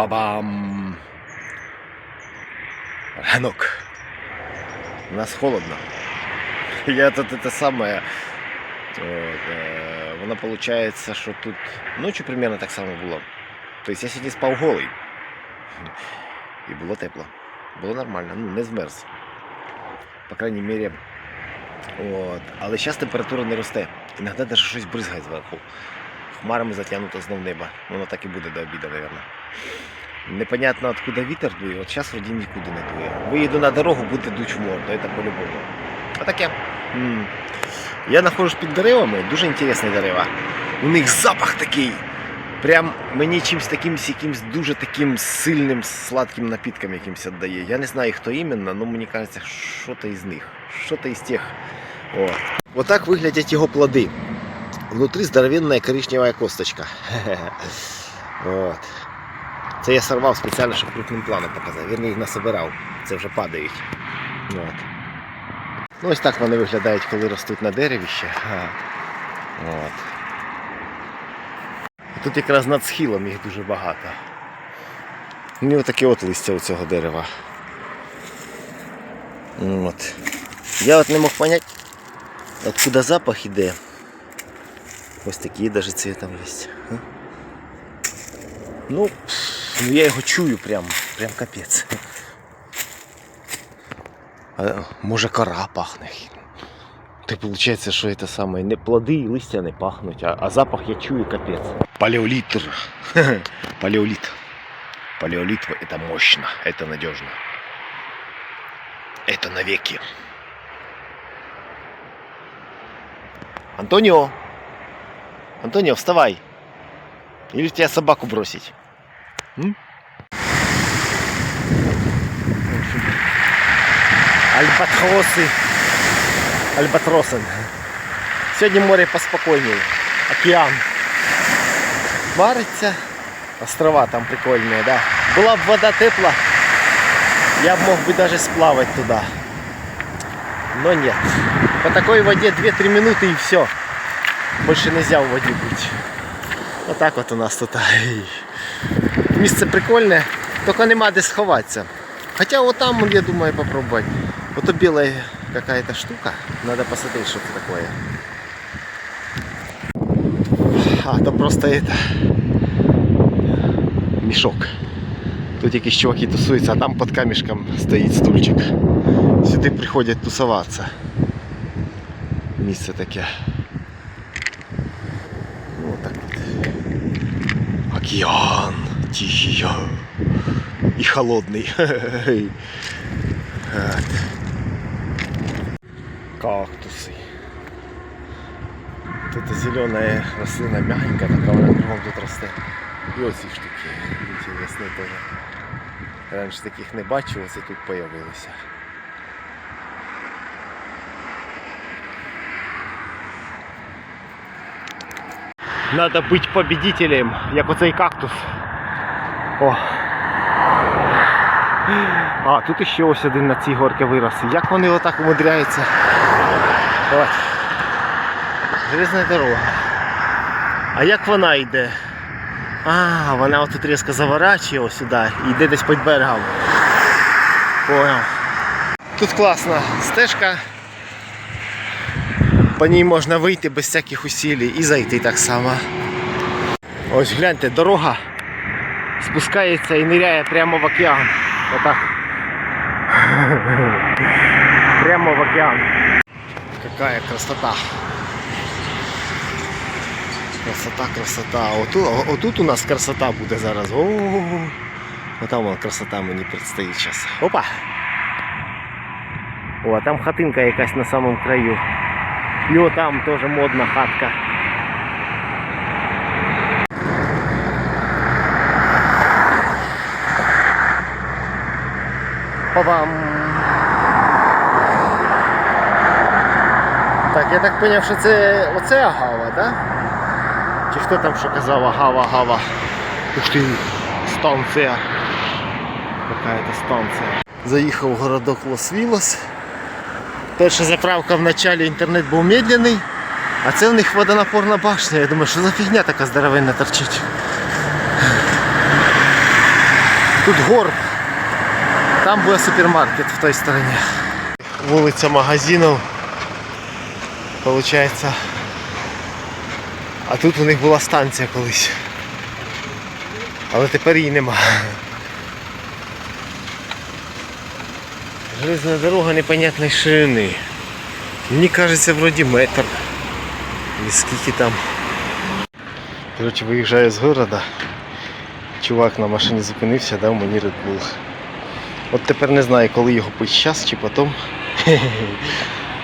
Па-бам! Ранок. У нас холодно. Я тут это самое. Вот, е, воно виходить, що тут ночі примерно так само було. Тобто я сьогодні спав голий. І було тепло. Було нормально, ну не змерз. По крайній мірі. От. Але зараз температура не росте. Іноді навіть щось бризгає зверху. Хмарами затягнуто знов небо. Воно так і буде до обіду, мабуть. Непонятно откуда вітер дує, от зараз вроді нікуди не дує. Виїду на дорогу, буде дуть в морду, це по-любому. Отаке. М. Я знаходжусь під деревами, дуже інтересні дерева. У них запах такий. Прям мені чимось таким якимсь дуже таким сильним сладким напітком якимось віддає. Я не знаю, хто іменно, але мені кажеться, що-то із них. Що-то із тих. О. Отак виглядять його плоди. Внутрі здоровенна коричнева косточка. От. Це я сорвав спеціально, щоб крупним планом показати. Вірні, їх насобирав. Це вже падають. От. Ну, ось так вони виглядають, коли ростуть на дереві ще. От. І Тут якраз над схилом їх дуже багато. Ну, і отаке от листя у цього дерева. От. Я от не мог понять, откуда запах іде. Ось такі навіть цвітом є. Ну, ну я його чую прям, прям капець. А, може кора пахне. Так виходить, що це саме не плоди і листя не пахнуть, а, а запах я чую капець. Палеолит. Палеолит. Палеолит это мощно, это надежно. Это навеки. Антонио! Антонио, вставай! Или тебя собаку бросить? М? Альбатросы. Альбатросен. Сьогодні море поспокійніше. Океан. Вариться. Острова там прикольные, да. Була б вода тепла, я б мог бы даже сплавать туда. Но нет. По такой воде 2-3 минуты и все. Больше нельзя в воде быть. Вот так вот у нас тут. Ай. Місце прикольне, тільки нема де сховатися. Хоча вот там, я думаю, попробовать. Вот то белая какая-то штука. Надо посмотреть, что это такое. А, то просто это мешок. Тут якісь чуваки тусуються, а там під камішком стоїть стульчик. Сюди приходять тусуватися. Місце таке. Ну, так от. Океан тихий и холодный. Вот. Кактусы. Тут зеленая рослина мягенькая, така вона кругом тут росте. І оці штуки. Інтересні теж. Раніше таких не бачив, оце тут появилися. Надо бути победителем, як оцей кактус. О. А, тут ще ось один на цій горці вирос. Як вони отак умудряються? Железна дорога. А як вона йде? А, вона отут різко заворачує сюди і йде десь під берегом. Понял. Тут класна стежка. По ній можна вийти без всяких усилий і зайти так само. Ось гляньте, дорога спускається і ниряє прямо в океан. Отак. Прямо в океан. Какая красота. Красота, красота. Отут, отут у нас красота буде зараз. О, там вон красота мені предстоїть зараз. Опа! О, а там хатинка якась на самому краю. І о, там теж модна хатка. Па-бам! Так, я так зрозумів, що це оце агава, да? Чи хто там що казав агава, агава? Ух ти, станція. Какая-то станція. Заїхав в городок Лос-Вілос. Перша заправка в началі інтернет був медленний, а це в них водонапорна башня. Я думаю, що за фігня така здоровенна торчить. Тут горб. Там буде супермаркет в той стороні. Вулиця магазинів. Получається. А тут у них була станція колись. Але тепер її нема. Железна дорога непонятної ширини. Мені кажеться, вроді метр. Или скільки там. Коротше, виїжджаю з города. Чувак на машині зупинився, дав мені Red Bull. От тепер не знаю, коли його пить час чи потім.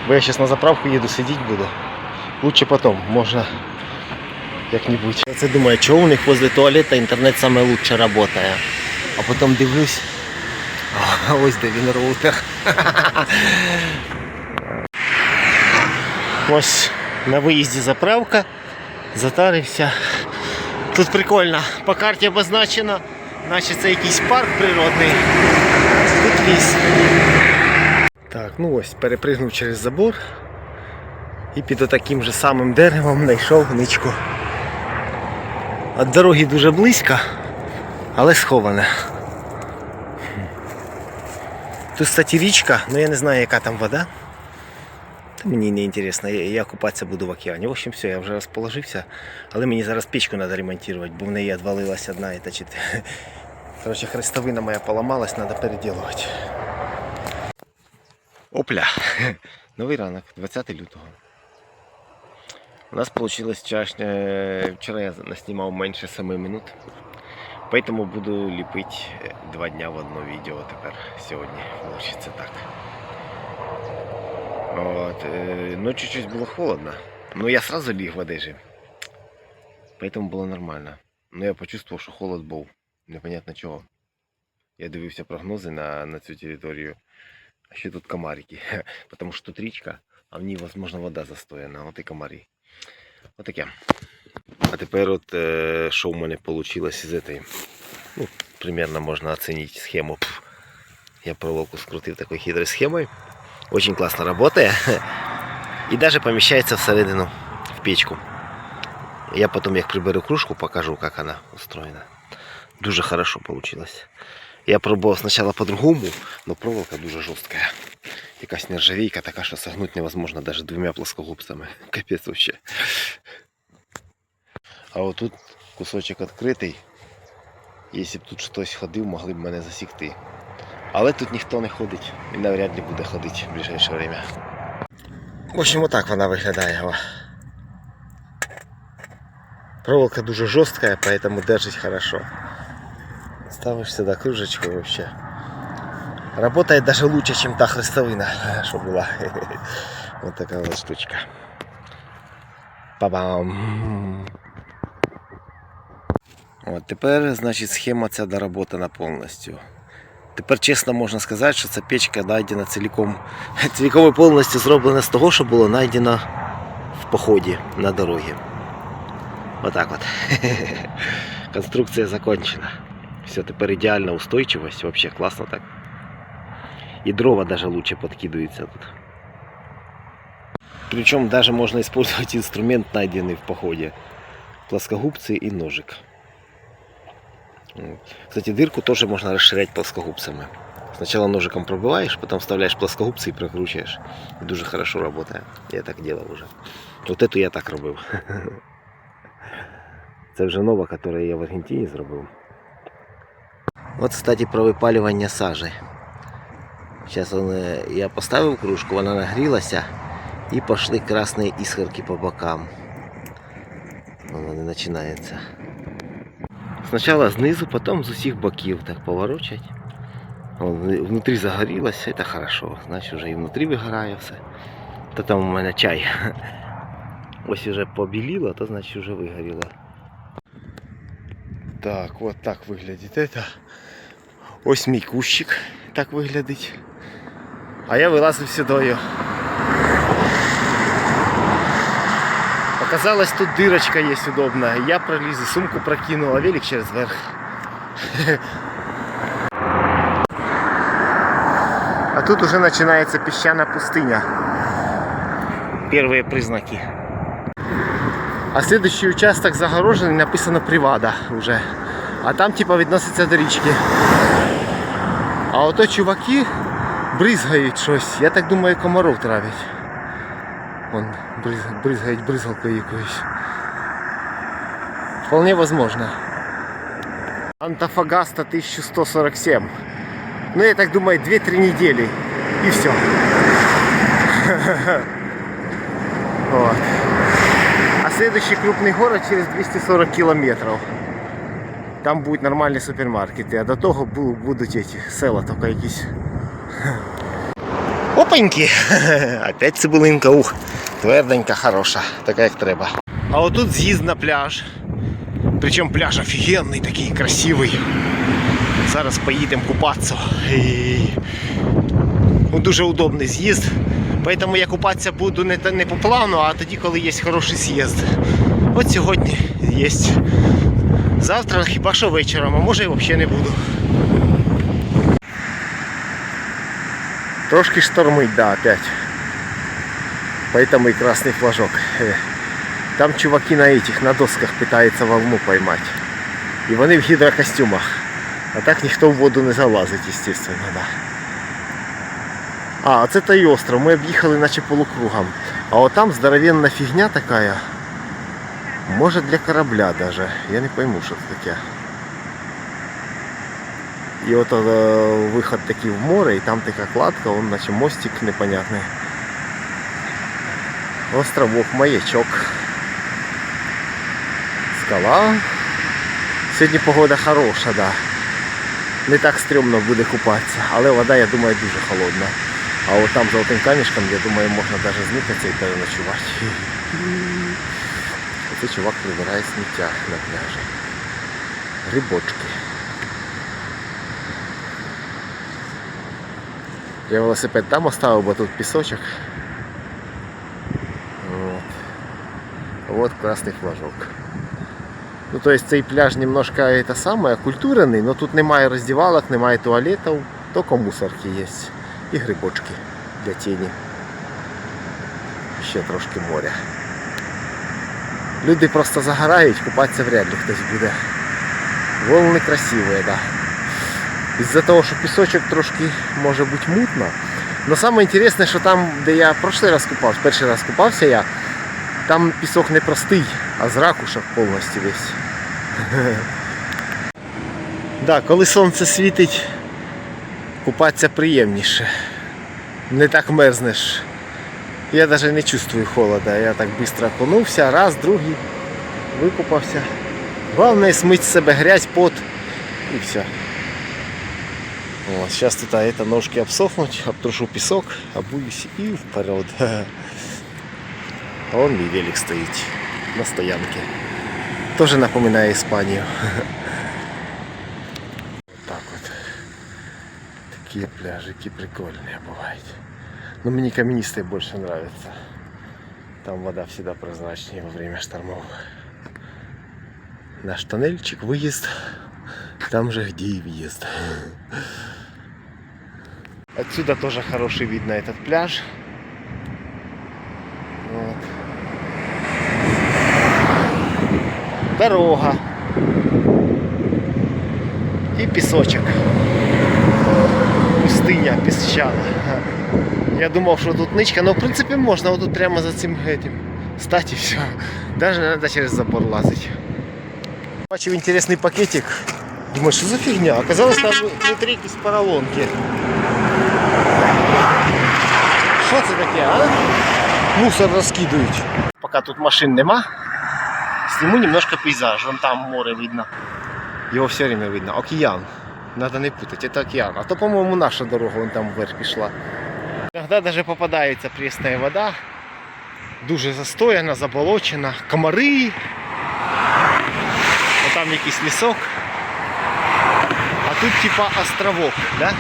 Бо я зараз на заправку їду, сидіти буду. Лучше потім, можна як-небудь. Я це думаю, чого у них возле туалета інтернет лучше працює. А потім дивлюсь. А ось де він роутер. Ось на виїзді заправка. Затарився. Тут прикольно. По карті обозначено, наче це якийсь парк природний. Ліс. Так, ну ось, перепригнув через забор і під таким же самим деревом знайшов ничку. От дороги дуже близько, але сховане. Тут, кстати, річка, але я не знаю, яка там вода. Та мені не інтересно, я, я купатися буду в океані. В общем, все, я вже розположився, але мені зараз печку треба ремонтувати, бо в неї відвалилась одна і чи... Короче, хрестовина моя поламалась, треба переділувати. Опля! Новий ранок, 20 лютого. У нас вийшло вчорашнє... Вчора я наснімав менше 7 минут. Поэтому буду ліпити два дня в одно відео тепер сьогодні. Получиться так. Вот. э, Ночью чуть было холодно. Но я сразу ліг в одежі. Поэтому було нормально. Но я почувствовал, що холод був. Непонятно чого. Я дивився прогнози на, на цю територію. А ще тут комарики. Потому що тут річка, а в ній, возможно, вода застояна. От і комарі. Отаке. А тепер от е, що в мене вийшло з этой. Ну, примерно можна оцінити схему. Пф. Я проволоку скрутив такою хитрою схемою. Очень классно работает. И даже помещается всередину в печку. Я потом, як приберу кружку, покажу, как она устроена. Дуже хорошо получилось. Я пробував спочатку по-другому, но проволока дуже жорстка. Якась нержавейка така, що согнуть невозможно даже двумя плоскогубцями. Капець вообще. А от тут кусочок відкритий. Якщо б тут хтось ходив, могли б мене засікти. Але тут ніхто не ходить і навряд ли буде ходити в ближайше время. В общем, отак вона виглядає. Проволока дуже жорстка, поэтому держить хорошо. Ставиш сюди кружечку вообще. Работает даже лучше, чем та хрестовина, що була. Вот така вот штучка. Па-бам! От тепер, значить, схема ця доработана повністю. Тепер чесно можна сказати, що ця печка знайдена цілком, цілком і повністю зроблена з того, що було знайдено в поході на дорогі. Отак от. Конструкція закончена. Все, тепер ідеальна устойчивость, вообще класно так. І дрова даже лучше подкидываются тут. Причем даже можно использовать инструмент, найденный в походе. Плоскогубцы и ножик. М. Кстати, дырку тоже можно расширять плоскогубцами. Сначала ножиком пробиваешь, потом вставляешь плоскогубцы и прокручиваешь. И дуже хорошо работает. Я так делал уже. Вот эту я так робив. Це вже нова, яку я в Аргентині зробив. От, кстати, про випалювання сажі. Зараз я поставив кружку, вона нагрілася і пішли красні іскорки по бокам. Воно не починається. Спочатку знизу, потім з усіх боків так поворочать. Вон, Внутрі загорілося, це хорошо. Значить вже і внутрі вигорає все. То там у мене чай. Ось вже побіліло, то значить вже вигоріло. Так, от так виглядить это. Ось так виглядить. А я вилазив сюдою. Оказалось, тут дырочка есть удобная. Я пролез и сумку прокинул, а велик через верх. А тут уже начинается песчаная пустыня. Первые признаки. А следующий участок загороженный, написано привада уже. А там типа відноситься до річки. А ото чуваки бризгають щось. Я так думаю, комаров травять. Вон бриз- бризгають бризгалкою якоюсь. Вполне возможно. Антофагаста 1147. Ну, я так думаю, 2-3 недели. И все. Вот. Следующий крупный город через 240 километров. Там будуть нормальні супермаркети, а до того бу- будуть эти села тільки якісь. Опаньки! Опять цибулинка, ух, тверденька, хороша, така як треба. А отут з'їзд на пляж. Причому пляж офігенний, такий красивий. Зараз поїдемо купатися. І... Ну, дуже удобний з'їзд. Поэтому я купатися буду не, та- не по плану, а тоді, коли є хороший з'їзд. От сьогодні є. Завтра хіба що вечором, а може і взагалі не буду. Трошки штормить, да, опять. Поэтому и красный флажок. Э, Там чуваки на этих, на досках пытаются волну поймать. І вони в гідрокостюмах. А так ніхто в воду не залазить, естественно, да. А, оце той остров. Ми об'їхали наче полукругом. А от там здоровенна фігня така. Може для корабля даже. Я не пойму, що це таке. І от е, виход такий в море, і там така кладка, он наче мостик непонятний. Островок, маячок. Скала. Сьогодні погода хороша, да. Не так стрьомно буде купатися, але вода, я думаю, дуже холодна. А от там за тим камішком, я думаю, можна навіть зникатися і переночувати. Оце чувак прибирає сміття на пляжі. Грибочки. Я велосипед там оставив, бо тут пісочок. Вот. Вот красный флажок. Ну, то есть цей пляж немножко это самое, культурний, но тут немає роздівалок, немає туалетів, тільки мусорки є. І грибочки для тіні. Ще трошки моря. Люди просто загорають, купатися вряд ли хтось буде. Волни красиві, да. Із-за того, що пісочок трошки може бути мутно. Но саме інтересне, що там, де я прошлий раз купався, перший раз купався я, там пісок не простий, а з ракушок повністю весь. Да, коли сонце світить, купатися приємніше. Не так мерзнеш. Я навіть не чувствую холода. Я так швидко окунувся, раз, другий, викупався. Головне смыть с себя грязь, пот и все. Вот, сейчас тут это ножки обсохнуть, обтрушу песок, обуюсь и вперед. А он мій велик стоит на стоянке. Тоже напоминает Испанию. Такие пляжики прикольные бывают. Но мне каменистые больше нравятся. Там вода всегда прозрачнее во время штормов. Наш тоннельчик, выезд. Там же где и въезд. Отсюда тоже хороший вид на этот пляж. Вот. Дорога. И песочек Пустыня песчана. Я думал, что тут нычка, но в принципе можно вот тут прямо за этим, этим стать и все. Даже не надо через забор лазить. Бачив інтересний пакетик. Думаю, що за фігня? Оказалось, там внутрі якісь поролонки. Що це таке, а? Мусор розкидують. Поки тут машин нема, сниму немножко пейзаж. Вон там море видно. Його все время видно. Океан. Надо не путать, это океан. А то, по-моему, наша дорога вон там вверх пішла. Иногда даже попадается пресная вода. Дуже застояна, заболочена. Комари. А там якийсь лісок. А тут типа островок, да?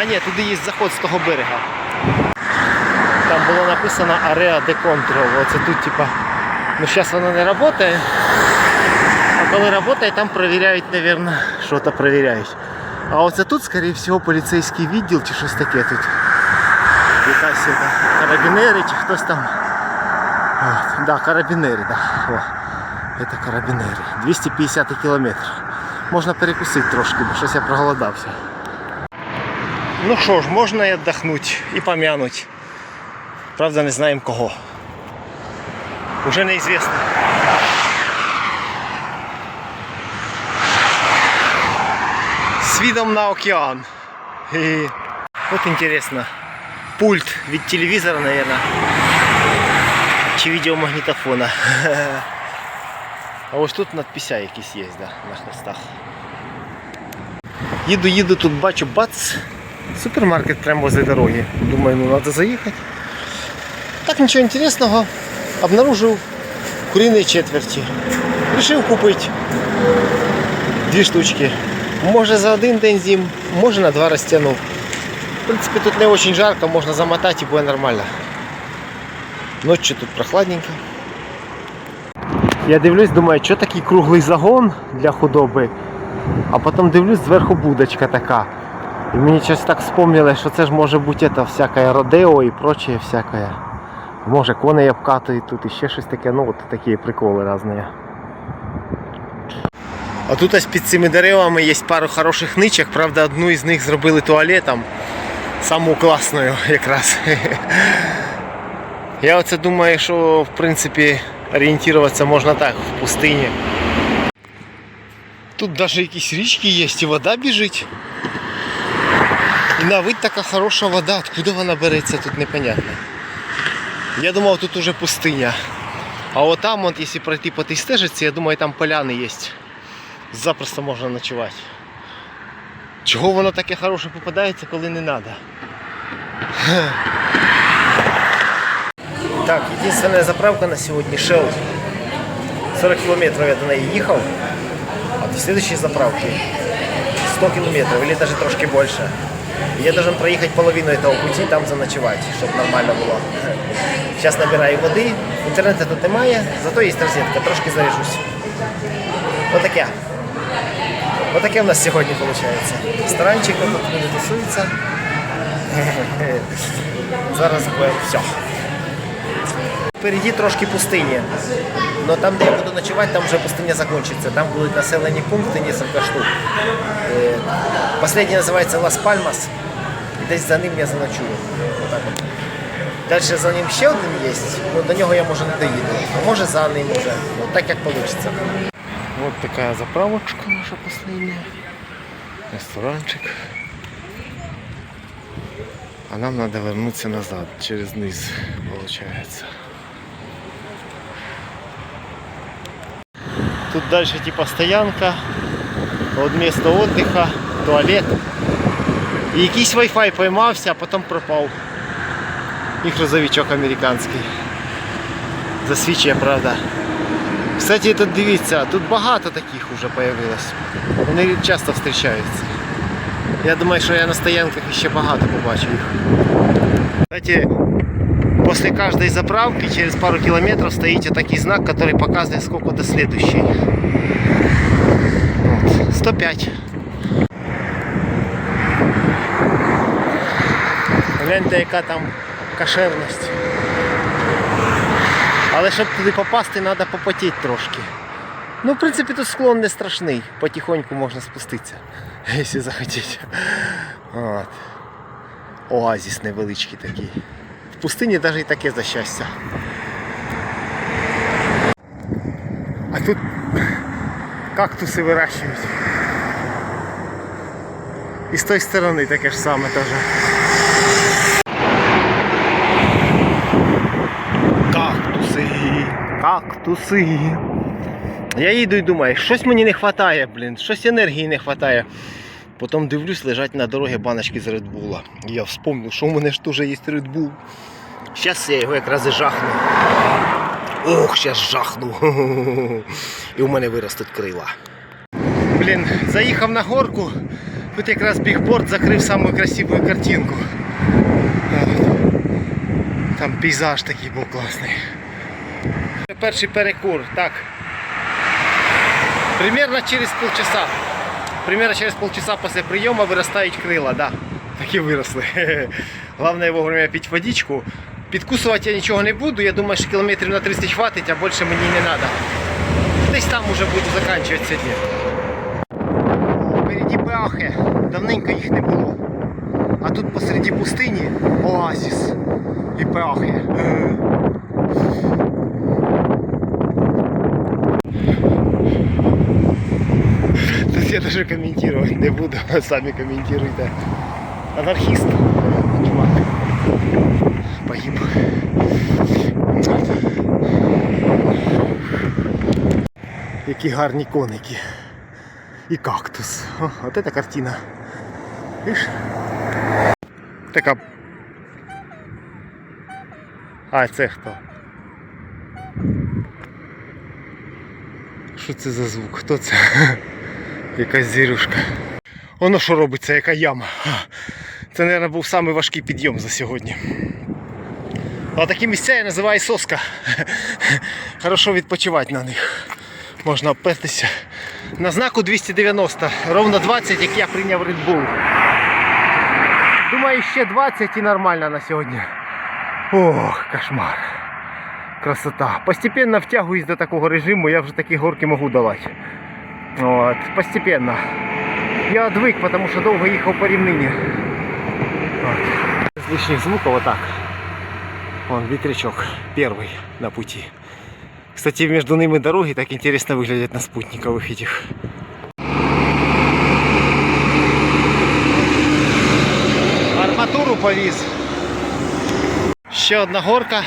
А ні, туди є заход з того берега. Там було написано Area de Control. Оце тут типа. Ну зараз воно не працює. А коли працює, там перевіряють, мабуть, що-то перевіряють. А оце тут, скоріше всього, поліцейський відділ чи щось таке тут. Якась это, карабінери чи хтось там. От, да, карабінери, да. О, это карабінери. 250 кілометр. можна перекусити трошки, бо щось я проголодався. Ну що ж, можна і віддохнути, і пом'янути. Правда, не знаємо кого. Уже неізвісно. Видом на океан. И вот интересно, пульт від телевизора, наверное, чи відеомагнітофона. А ось тут надпися якісь є, да, на хрестах. Їду, їду, тут бачу, бац, супермаркет прямо возле дороги. Думаю, ну треба заїхати. Так нічого інтересного. Обнаружив куриные четверті. Решив купити дві штучки. Може за один день з'їм, може на два розтягнув. В принципі, тут не дуже жарко, можна замотати і буде нормально. Ночі тут прохладненько. Я дивлюсь, думаю, що такий круглий загон для худоби. А потім дивлюсь, зверху будочка така. І мені щось так вспомнили, що це ж може бути всяке родео і прочее всяке. Може коней обкатують тут і ще щось таке, ну от такі приколи різні. А тут ось під цими деревами є пару хороших ничок, правда, одну із них зробили туалетом. Саму класною якраз. Я оце думаю, що в принципі орієнтуватися можна так, в пустині. Тут навіть якісь річки є, і вода біжить. І на вид така хороша вода, откуда вона береться, тут непонятно. Я думав, тут уже пустиня. А от там, якщо пройти по тій стежиці, я думаю, там поляни є Запросто можна ночувати. Чого воно таке хороше попадається, коли не треба? Так, единственная заправка на сегодня Shell. 40 километров я до неї їхав, а до следующей заправки 100 километров или даже трошки больше. И Я должен проехать половину этого пути, там заночевать, чтобы нормально было. Сейчас набираю воды, інтернету тут немає, зато є розетка, трошки заряжусь. Отаке. Отаке в нас сьогодні виходить. Ресторанчик, тут люди тусуються. Зараз буде все. Впереді трошки пустині. Но там, де я буду ночувати, там вже пустиня закінчиться. Там будуть населені пункти, кілька штук. Е, Последній називається Лас Пальмас. І десь за ним я заночую. Отак от. Далі за ним ще один є, але до нього я може не доїду. А може за ним. Ну так як вийде. Вот такая заправочка наша последняя. Ресторанчик. А нам надо вернуться назад, через низ, получается. Тут дальше типа стоянка, от место отдыха, туалет. І якийсь Wi-Fi поймався, а потім пропав. І грузовичок американський. Засвічує, правда. Кстати, тут дивіться, тут багато таких вже появилось. Вони часто зустрічаються. Я думаю, що я на стоянках ще багато побачу їх. Кстати, после каждой заправки через пару километров стоит такой знак, который показывает, сколько до следующей. Вот. 105. Гляньте, яка там кошерність. Але щоб туди попасти, треба попотіти трошки. Ну, в принципі, тут склон не страшний. Потихоньку можна спуститися, якщо захотіти. От. Оазіс невеличкий такий. В пустині навіть і таке за щастя. А тут кактуси вирощують. І з тої сторони таке ж саме теж. Кактуси, кактуси. Я їду і думаю, щось мені не вистачає, блін, щось енергії не вистачає. Потім дивлюсь, лежать на дорогі баночки з Bull. І я вспомнив, що у мене ж теж є Bull. Зараз я його якраз і жахну. Ох, зараз жахну. І у мене виростуть крила. Блін, заїхав на горку. Тут якраз бігборд закрив саму красиву картинку. Там пейзаж такий був класний. Перший перекур, так. Примерно через полчаса. Примерно через полчаса после приема вырастают крила, да. Так і виросли. Головне вовремя пити водичку. Підкусувати я нічого не буду, я думаю, що кілометрів на 30 хватить, а більше мені не треба. Десь там уже буду закінчувати сьогодні. давненько їх не було. А тут посереді пустині оазіс і пахне. Е. Тут я даже комментировать не буду, сами комментируйте. Анархист, чувак, погиб. Які гарні коники. І кактус. О, от це картина. Видиш? Така. А, це хто? Що це за звук? Хто це? Якась зірюшка. Воно що робиться, яка яма. Це, мабуть, був самий важкий підйом за сьогодні. А такі місця я називаю соска. Хорошо відпочивати на них. Можна обпертися. На знаку 290, ровно 20, як я прийняв Red Bull. Думаю, ще 20 і нормально на сьогодні. Ох, кошмар. Красота. Постепенно втягуюсь до такого режиму, я вже такі горки можу давати. От, постепенно. Я отвык, потому что долго ехал по равнине. Вот. Без лишних звуков вот так. Вон ветрячок первый на пути. Кстати, между ними дороги так интересно выглядят на спутниковых этих. Арматуру повіз. Ще одна горка,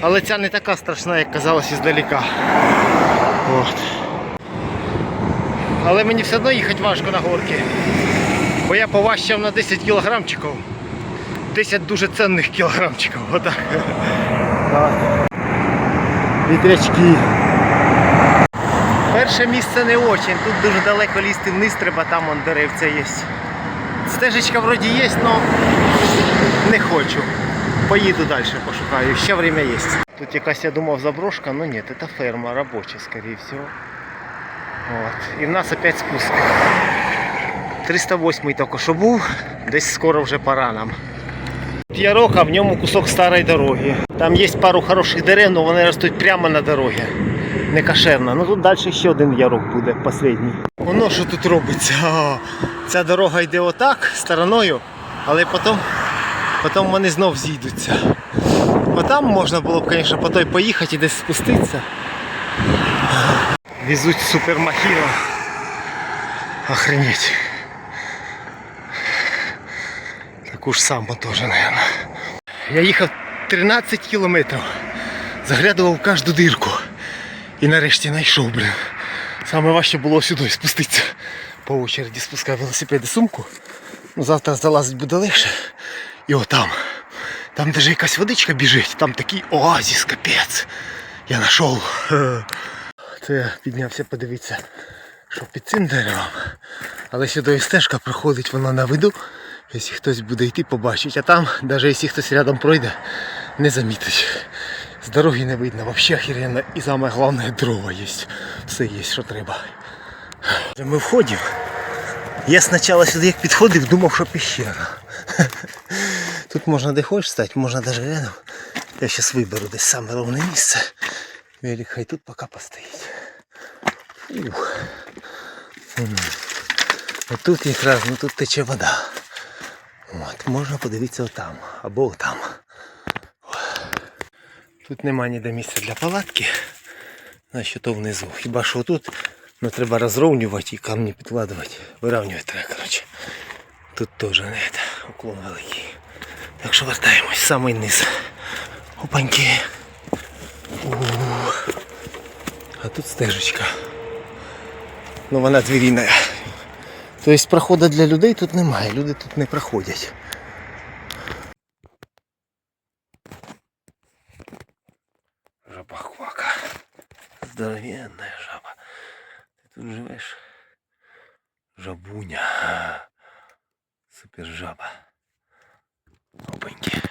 але ця не така страшна, як казалось іздалека. От. Але мені все одно їхати важко на горки. Бо я поважчав на 10 кілограмчиків. 10 дуже цінних кілограмчиків. Отак. Вітрячки. Перше місце не очень. Тут дуже далеко лізти вниз треба, там он деревця є. Стежечка вроді є, але не хочу. Поїду далі, пошукаю. Ще время є. Тут якась, я думав, заброшка, але ні, це ферма робоча, скорее всего. От. І в нас опять спуск. 308 тільки що був, десь скоро вже пора нам. Ярок, а в ньому кусок старої дороги. Там є пару хороших дерев, але вони ростуть прямо на дорогі. Не кошерно. Ну тут далі ще один ярок буде, останній. Воно що тут робиться. Ця дорога йде отак, стороною, але потім, потім вони знов зійдуться. Отам можна було б, звісно, по той поїхати і десь спуститися. Везуть супермахину. Охренеть. Таку ж саму теж, наверное. Я їхав 13 кілометрів. Заглядував в кожну дирку. І нарешті знайшов, блін. Саме важче було сюди спуститися. По очереді спускав велосипед і сумку. Ну, завтра залазить буде легше. І отам. Там де ж якась водичка біжить, там такий оазіс, капець. Я знайшов. Це я піднявся подивитися, що під цим деревом. Але сюди стежка проходить, вона на виду. Якщо хтось буде йти, побачить. А там, навіть якщо хтось рядом пройде, не замітить. З дороги не видно, взагалі охеренно. І саме головне дрова є. Все є, що треба. Ми входимо. Я спочатку сюди як підходив, думав, що пещера. Тут можна де хочеш стати, можна навіть рядом. Я зараз виберу десь саме ровне місце. Велик хай тут поки постоїть. Ух. От тут якраз, ну тут тече вода. От, можна подивитися отам або отам. Тут нема ніде місця для палатки. Значить то внизу. Хіба що тут ну, треба розровнювати і камні підкладувати. Вирівнювати треба, коротше. Тут теж не уклон великий. Так що вертаємось самий низ. Опаньки. Ух. А тут стежечка. Ну вона двіріна. Тобто проходу для людей тут немає, люди тут не проходять. Жаба хвака. Здоровенная жаба. Ти тут живеш? Жабуня. Супер жаба. Опаньки.